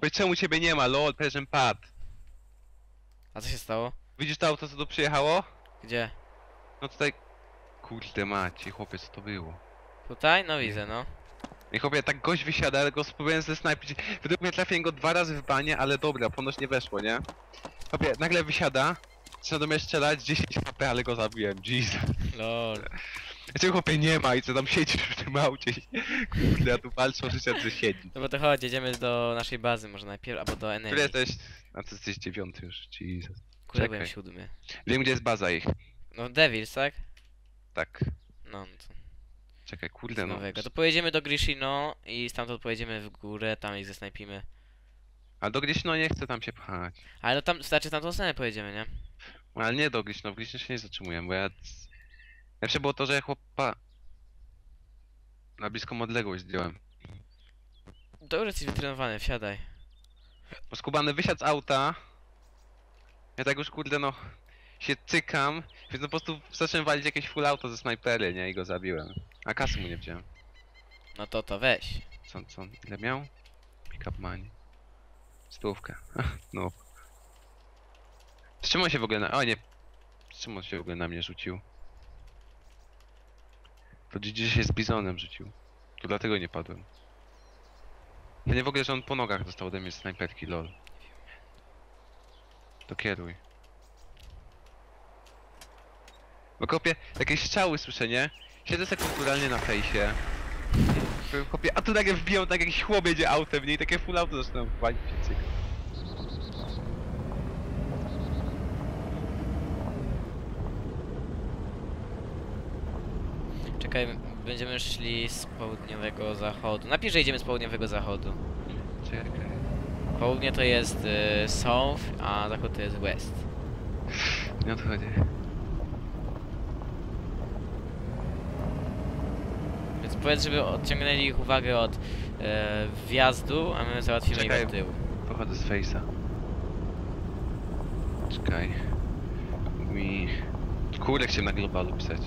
Powiedz, czemu ciebie nie ma, lol, Persian pad. A co się stało? Widzisz to auto, co tu przyjechało? Gdzie? No tutaj... Kurde macie, chłopie, co to było? Tutaj? No widzę, no. I chłopie, tak gość wysiada, ale go spróbowałem zesnajpić. Według mnie trafiłem go dwa razy w banie, ale dobra, ponoć nie weszło, nie? Chłopie, nagle wysiada, zaczyna do mnie strzelać, 10 HP, ale go zabiłem, Jesus. Lol. Znaczy chłopie nie ma i co tam siedzisz w tym aucie? Kurde, ja tu walczę o życie, że siedzi. No bo to chodź, jedziemy do naszej bazy może najpierw, albo do enemy. jesteś? A ty jesteś dziewiąty już, Jesus. Kurde, byłem czekaj. siódmy. Wiem gdzie jest baza ich. No Devils, tak? Tak. No, no to Czekaj, kurde no. nowego. To pojedziemy do Grishino i stamtąd pojedziemy w górę, tam ich zesnajpimy. A do Gryś no nie chcę tam się pchać. Ale no tam, znaczy tam tą stronę pojedziemy, nie? Ale nie do Gryś, no w Gryś się nie zatrzymuję, bo ja... Lepsze było to, że ja chłopa... Na bliską odległość zdjąłem. Dobrze jesteś wytrenowany, wsiadaj. Bo skubany wysiadł z auta. Ja tak już kurde no... Się cykam, więc no po prostu zacząłem walić jakieś full auto ze snajpery, nie? I go zabiłem. A kasy mu nie wziąłem. No to to weź. Co, co, ile miał? Pick up money. Stówkę. no. Z czym on się w ogóle na... O nie. Z czym on się w ogóle na mnie rzucił? To gdzieś się z bizonem rzucił. To dlatego nie padłem. Ja nie w ogóle, że on po nogach dostał ode mnie snajperki, lol. To kieruj. Bo kopie, jakieś strzały słyszę, nie? Siedzę sobie kulturalnie na fejsie. Chłopie, a tu nagle wbiją tak jakiś chłop jedzie autem, nie? I takie full auto zaczynam walić cyk. Czekaj, będziemy szli z południowego zachodu. Napisz, że idziemy z południowego zachodu. Czekaj. Południe to jest y, south, a zachód to jest west. Nie o to chodzi. Więc powiedz, żeby odciągnęli ich uwagę od e, wjazdu, a my załatwimy Czekaj. ich od tyłu. Pochodzę z fejsa. Czekaj. Mi... Kurde, chciałem na globalu pisać.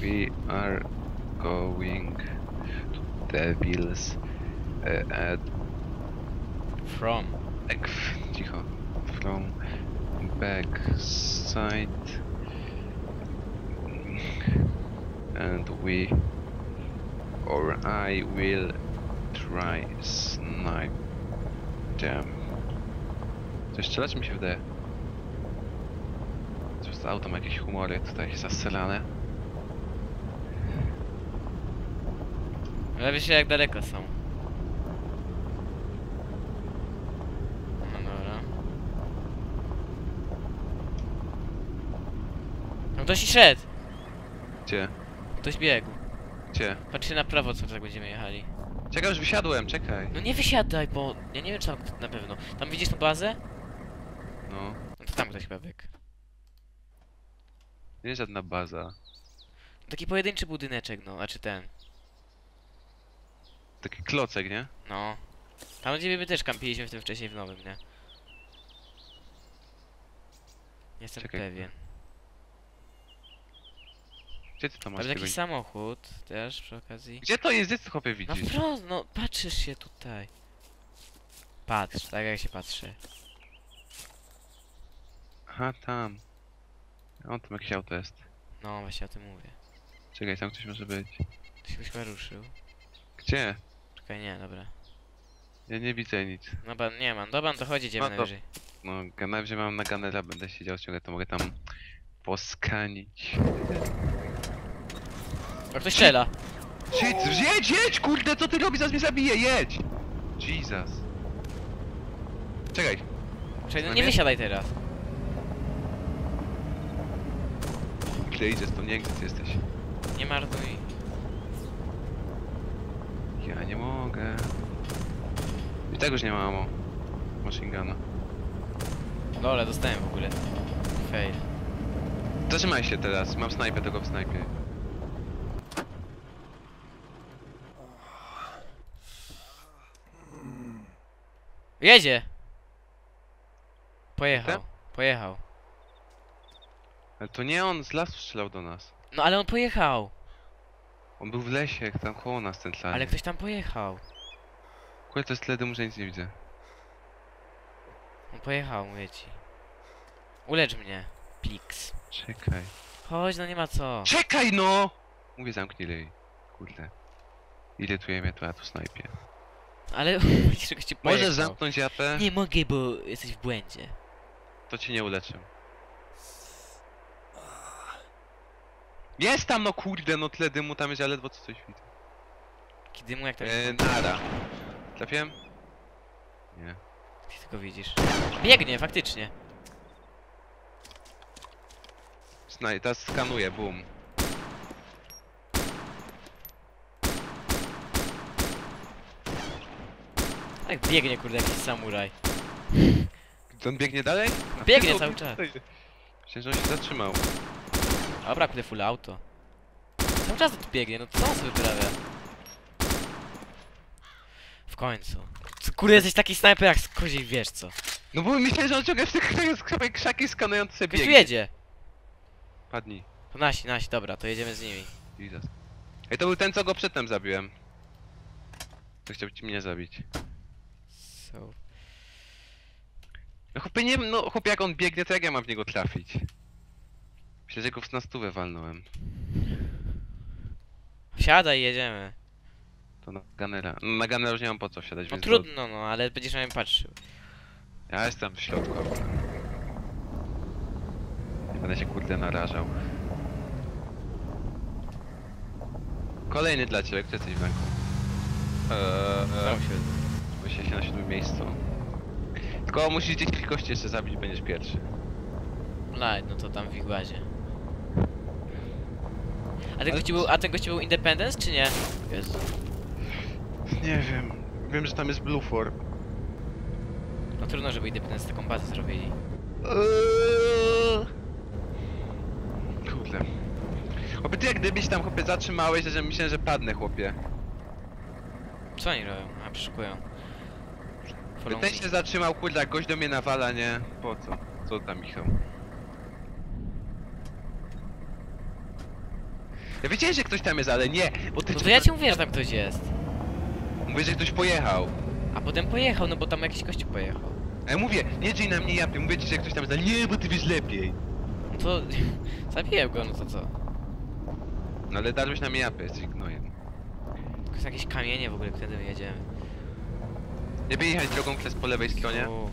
We are going to Devils uh, at From. back... From backside and we or I will try snipe them. Coś strzelać mi się wydaje. Z auto ma jakieś humory tutaj zastrzelane. Ale wiesz jak daleko są. No dobra. No ktoś szedł! Gdzie? Ktoś biegł. Gdzie? Patrzcie na prawo, co tak będziemy jechali. Czekaj, już wysiadłem, czekaj. No nie wysiadaj, bo ja nie wiem, czy tam na pewno. Tam widzisz tą bazę? No, No to tam ktoś chyba biegł. Nie jest żadna baza. Taki pojedynczy budyneczek, no, znaczy ten. Taki klocek, nie? No. Tam gdzie my też kampiliśmy w tym wcześniej w nowym, nie? Nie Jestem Czekaj. pewien. Gdzie ty to masz? Ale tego- jakiś samochód też przy okazji. Gdzie to jest? Gdzie ty chłopie No widzisz? wprost, no patrzysz się tutaj. Patrz, tak jak się patrzy. Aha, tam. O, tam jakieś auto jest. No właśnie o tym mówię. Czekaj, tam ktoś może być. Się byś chyba ruszył. Gdzie? Czekaj, nie, dobra. Ja nie widzę nic. No ba, nie mam, dobra, to chodzi, idziemy No to- najwyżej. No, najwyżej mam na Gunnera, będę siedział ciągle, to mogę tam poskanić. O, ktoś strzela! Jedź, jedź, jedź, kurde, co ty robisz, zaraz mnie zabije, jedź! Jesus. Czekaj, Czekaj, no No nie nie? wysiadaj teraz. Gdzie idziesz, to nie gdzie jesteś. Nie marnuj. Ja nie mogę. I tak już nie mam ammo. Machine guna. Dole, dostałem w ogóle. Fail. Zatrzymaj się teraz, mam snajpę, tego w snajpie. Jedzie! Pojechał, Ten? pojechał. Ale to nie on z lasu strzelał do nas. No ale on pojechał! On był w lesie, tam koło nas centralnie. Ale ktoś tam pojechał. Kurde, to jest tyle dymu, że nic nie widzę. On pojechał, mówię ci. Ulecz mnie, Plix. Czekaj. Chodź, no nie ma co. Czekaj no! Mówię zamknij ryj. Kurde. Irytuje mnie to, ja tu snajpię. Ale czegoś ci Możesz zamknąć japę? Nie mogę, bo jesteś w błędzie. To cię nie uleczę. Jest tam no kurde, no tyle dymu tam jest, ja ledwo co coś widzę. Kiedy mu jak to E, nara. Trafiłem? Nie. Ty tylko widzisz. Biegnie, faktycznie. Snaj, teraz skanuję, boom. Tak biegnie, kurde, jakiś samuraj. To on biegnie dalej? Biegnie ty, cały no, czas. Myślę, że on się zatrzymał. Dobra, kurde, full auto. Cały czas tu biegnie, no co on sobie wyprawia? W końcu. Co, Kurde, jesteś taki snajper jak z koziej, wiesz co. No bo myślę, że on ciągle w tych krzaki, krzaki skanując sobie Ktoś biegnie. jedzie. Padnij. To nasi, nasi, dobra, to jedziemy z nimi. Jesus. Ej, to był ten, co go przedtem zabiłem. To chciał ci mnie zabić. So. No chłopie, nie no chłopie, jak on biegnie, to jak ja mam w niego trafić? W na stówę walnąłem. Wsiadaj, jedziemy. To na Gunnera. No, na Gunnera już nie mam po co wsiadać, No więc... trudno, no, ale będziesz na mnie patrzył. Ja jestem w środku. akurat. Nie będę się kurde narażał. Kolejny dla ciebie, kto jesteś w ręku? Eee. Myślę się na siódmym miejscu. Tylko musisz 10 kości jeszcze zabić, będziesz pierwszy. Light, no to tam w ich bazie. A ten Ale- gości był, a ten gości był Independence, czy nie? Jezu. Nie wiem. Wiem, że tam jest Blue Form. No trudno, żeby Independence taką bazę zrobili. Eee. Kurde. Chłopie, ty jak gdybyś tam chłopie zatrzymałeś, że myślałem, że padnę chłopie. Co oni robią? A, przeszukują. Follow Ten me. się zatrzymał, kurde, jak gość do mnie nawala, nie? Po co? Co tam, Michał? Ja wiedziałem, że ktoś tam jest, ale nie, bo ty... No to ja ci mówię, że tam ktoś jest. Mówię, że ktoś pojechał. A potem pojechał, no bo tam jakiś gościu pojechał. A ja mówię, nie drzej na mnie japie, mówię ci, że ktoś tam jest, ale nie, bo ty wiesz lepiej. No to zabiję go, no to co? No ale darłeś na mnie japę, jesteś gnojem. To są jakieś kamienie w ogóle, my jedziemy. Nie jechać drogą przez po lewej stronie? U.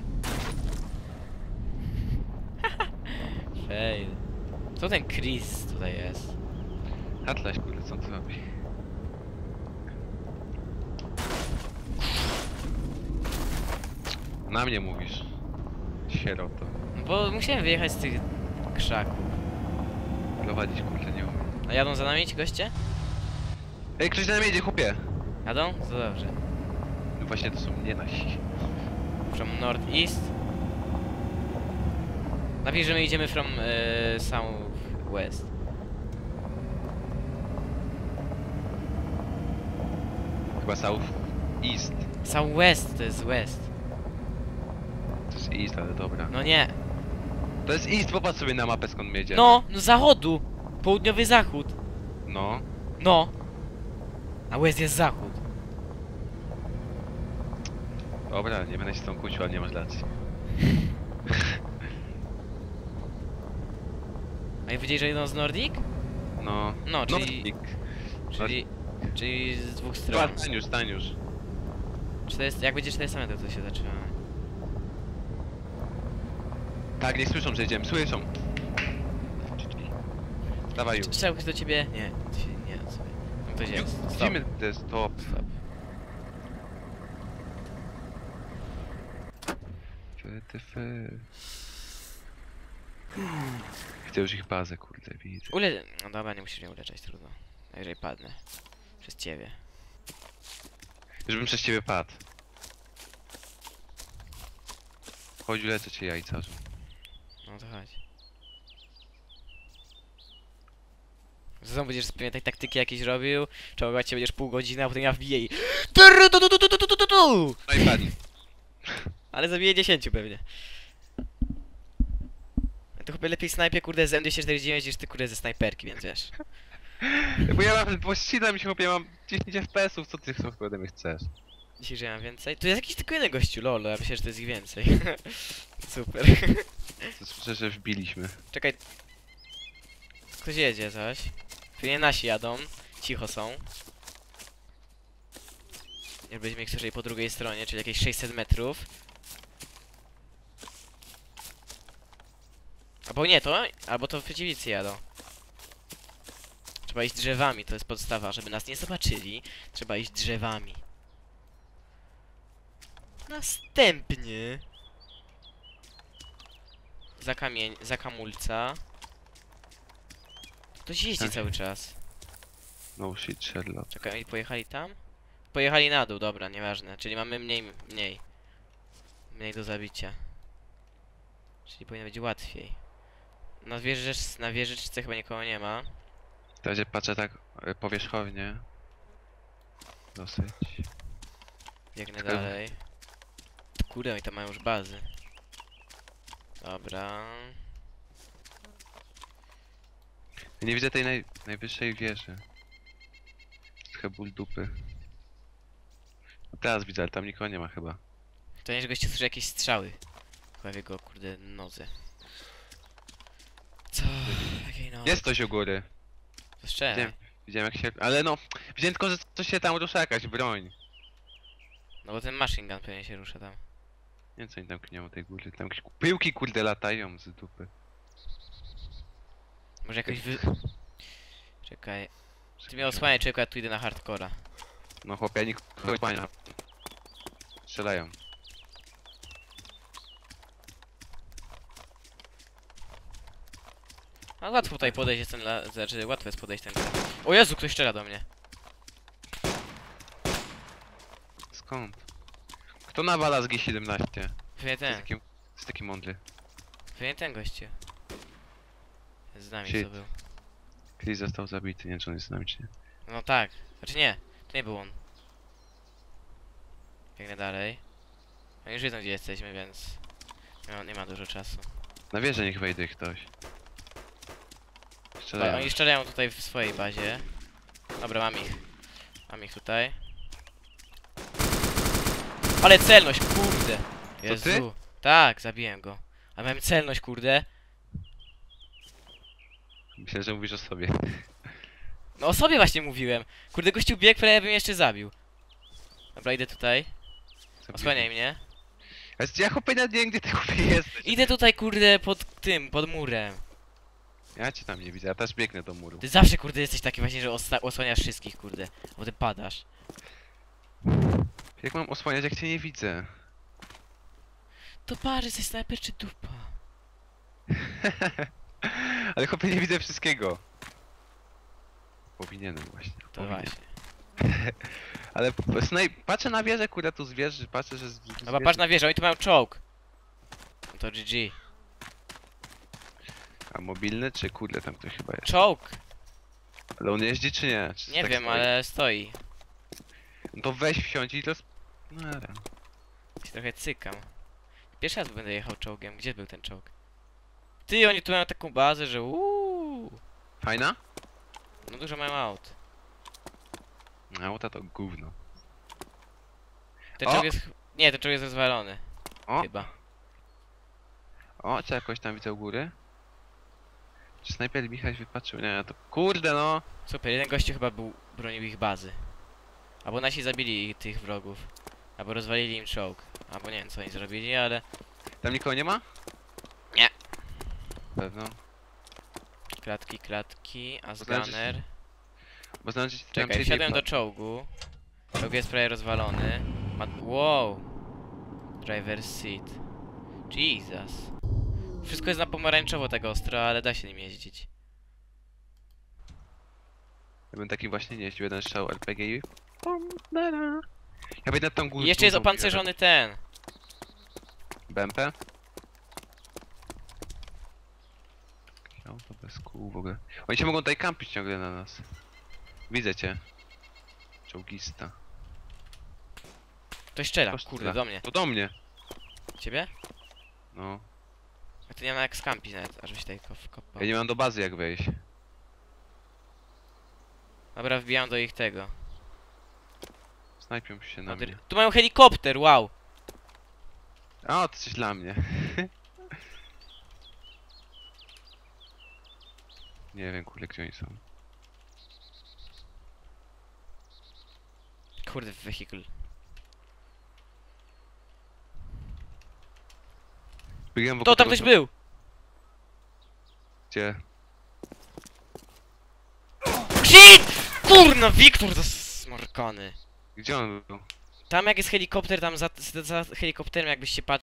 Fail. Co ten Chris tutaj jest? Atlas, kurde, co on tu robi? Na mnie mówisz. Sieroto. No bo musiałem wyjechać z tych krzaków. Prowadzić, kurde, nie umiem. A jadą za nami ci goście? Ej, ktoś za nami jedzie, chłopie! Jadą? To dobrze. No Właśnie to są nie nasi. From northeast. Napisz, że my idziemy from e, southwest. Chyba South East. Southwest to jest west. To jest East, ale dobra. No nie. To jest East, popatrz sobie na mapę skąd my jedziemy. No, no zachodu. Południowy zachód. No. No. A west jest zachód. Dobra, nie będę się z tą kłócił, ale nie masz racji. A i wiedzieli, że idą z Nordic? No. No, czyli, Nick. czyli, czyli z dwóch stron. Już. Czy to jest, jak będzie 400 metrów, to się zatrzymamy. Tak, nie słyszą, że jedziemy. Słyszą. Dawaj już. Strzelał ktoś do ciebie? Nie, to się, nie, no sobie. Tam ktoś jest. Stop. Widzimy, to jest top. Stop. WTF. Chcę już ich bazę, kurde, widzę. Ule... No dobra, nie musisz mnie uleczać, trudno. Jeżeli padnę. Przez ciebie. Żebym przez ciebie padł. Chodź, lecę cię jajcarzu. No to chodź. Znowu będziesz pewnie tak taktyki jakieś robił, czołgać cię będziesz pół godziny, a potem ja wbiję i... No i padnie. Ale zabiję 10 pewnie. To chyba lepiej snajpie kurde z M249 niż ty kurde ze snajperki, więc wiesz. Bo ja mam, bo ścinam się, chłopie, mam 10 FPS-ów, co ty ode mnie chcesz? Dzisiaj, że ja mam więcej? To jest jakiś tylko jeden gościu, lol, ja myślę, że to jest ich więcej. Super. To słyszę, że wbiliśmy. Czekaj. Ktoś jedzie coś. Pewnie nasi jadą. Cicho są. Jakbyśmy ich słyszeli po drugiej stronie, czyli jakieś 600 metrów. Albo nie, to... Albo to przeciwnicy jadą. Trzeba iść drzewami, to jest podstawa. Żeby nas nie zobaczyli, trzeba iść drzewami. Następnie... Za kamień, za kamulca. Ktoś jeździ Tak. cały czas. No shit, Sherlock. Czekaj, pojechali tam? Pojechali na dół, dobra, nieważne. Czyli mamy mniej, mniej. Mniej do zabicia. Czyli powinno być łatwiej. Na wieży, na wieżyczce chyba nikogo nie ma. W razie patrzę tak e, powierzchownie. Dosyć. Biegnę Tylko- dalej. Kurde, oni tam mają już bazy. Dobra. Nie widzę tej naj, najwyższej wieży. Trochę ból dupy. No teraz widzę, ale tam nikogo nie ma chyba. To nie, że goście słyszy jakieś strzały. Chyba w jego, kurde, nodze. Co? Jakiej nodze? Jest coś u góry. Strzelaj. Wiem. Widziałem jak się... Ale no, widziałem tylko, że coś się tam rusza, jakaś broń. No bo ten machine gun pewnie się rusza tam. Nie wiem co oni tam knią tej góry. Tam jakieś pyłki kurde latają z dupy. Może jakoś wy... Czekaj. Ty mnie osłaniaj, czekaj, ja tu idę na hardcora. No chłopie, nikogo nie ma. Strzelają. A łatwo tutaj podejść jest ten la... Znaczy, łatwo jest podejść ten... O Jezu, ktoś strzela do mnie. Skąd? Kto nawala z G17? Pewnie jest ten, taki, to jest taki mądry. pewnie ten gościu. Z nami Shit. co był. Chris został zabity, nie wiem czy on jest z nami czy nie. No tak. Znaczy nie, to nie był on. Biegnę dalej. Oni już wiedzą gdzie jesteśmy, więc... Ma, nie ma dużo czasu. Na wieżę niech wejdzie ktoś. Dobra, Strzelają. oni strzelają tutaj w swojej bazie. Dobra, mam ich. Mam ich tutaj. Ale celność, kurde! ty? Jezu. Tak, zabiłem go. A miałem celność, kurde. Myślę, że mówisz o sobie. No o sobie właśnie mówiłem. Kurde, gościu biegł, prawie bym jeszcze zabił. Dobra, idę tutaj. Osłaniaj mnie. Ja, ja chłopie nawet nie wiem gdzie ty chłopie jesteś. Idę tutaj, kurde, pod tym, pod murem. Ja cię tam nie widzę, ja też biegnę do muru. Ty zawsze, kurde, jesteś taki właśnie, że osta- osłaniasz wszystkich, kurde. Bo ty padasz. Jak mam osłaniać jak cię nie widzę? To parę, jesteś snajper czy dupa? Ale chłopie nie widzę wszystkiego. Powinienem właśnie. To powinienem. właśnie. Ale p- snaj... patrzę na wieżę, kurde tu zwierzy, patrzę, że z... Dobra, patrz na wieżę, oni tu mają czołg. No to GG. A mobilny czy kurde tam ktoś chyba jest? Czołg! Ale on jeździ czy nie? Czy Nie tak wiem, stoi? ale stoi. No to weź wsiądź i to... sp- No ale... Się trochę cykam. Pierwszy raz będę jechał czołgiem. Gdzie był ten czołg? Ty, oni tu mają taką bazę, że uuu. Fajna? No dużo mają aut. No, Auta to gówno. Ten O! czołg jest... ch- Nie, ten czołg jest rozwalony. O, Chyba. o, czy jakoś tam widzę u góry? Czy snajper Michał wypatrzył? Nie, to kurde no! Super, jeden gościu chyba był, bronił ich bazy. Albo nasi zabili tych wrogów. Albo rozwalili im czołg. Albo nie wiem co oni zrobili, ale... Tam nikogo nie ma? Nie. Pewno. Klatki, klatki, a To znaczy. Bo znaczy, tam Czekaj, wsiadłem do czołgu. Czołg jest prawie rozwalony. Ma... Wow! Driver seat. Jesus. Wszystko jest na pomarańczowo tego ostro, ale da się nim jeździć. Ja bym taki właśnie nie jeździł, jeden strzał RPG i... Pom, dara. Ja będę tam górę. I jeszcze jest opancerzony ten. BMP? Auto bez kół w ogóle. Oni się mogą tutaj kampić ciągle na nas. Widzę cię. Czołgista. Ktoś strzela, kurde, do mnie. To do mnie. Ciebie? No. Ja to nie mam jak skampić nawet, ażeś tutaj ko- kopał. Ja nie mam do bazy jak wejść. Dobra, wbijam do ich tego. Snajpią się na Odry- mnie. Tu mają helikopter, wow. A, to coś dla mnie. Nie wiem, kurde, gdzie oni są. Kurde, wehikl. Biegłem To wokół tam tego, ktoś był! Gdzie? Shit! Kurna, Wiktor to smarkany. Gdzie on był? Tam jak jest helikopter, tam za, za, za helikopterem jakbyś się patrzył.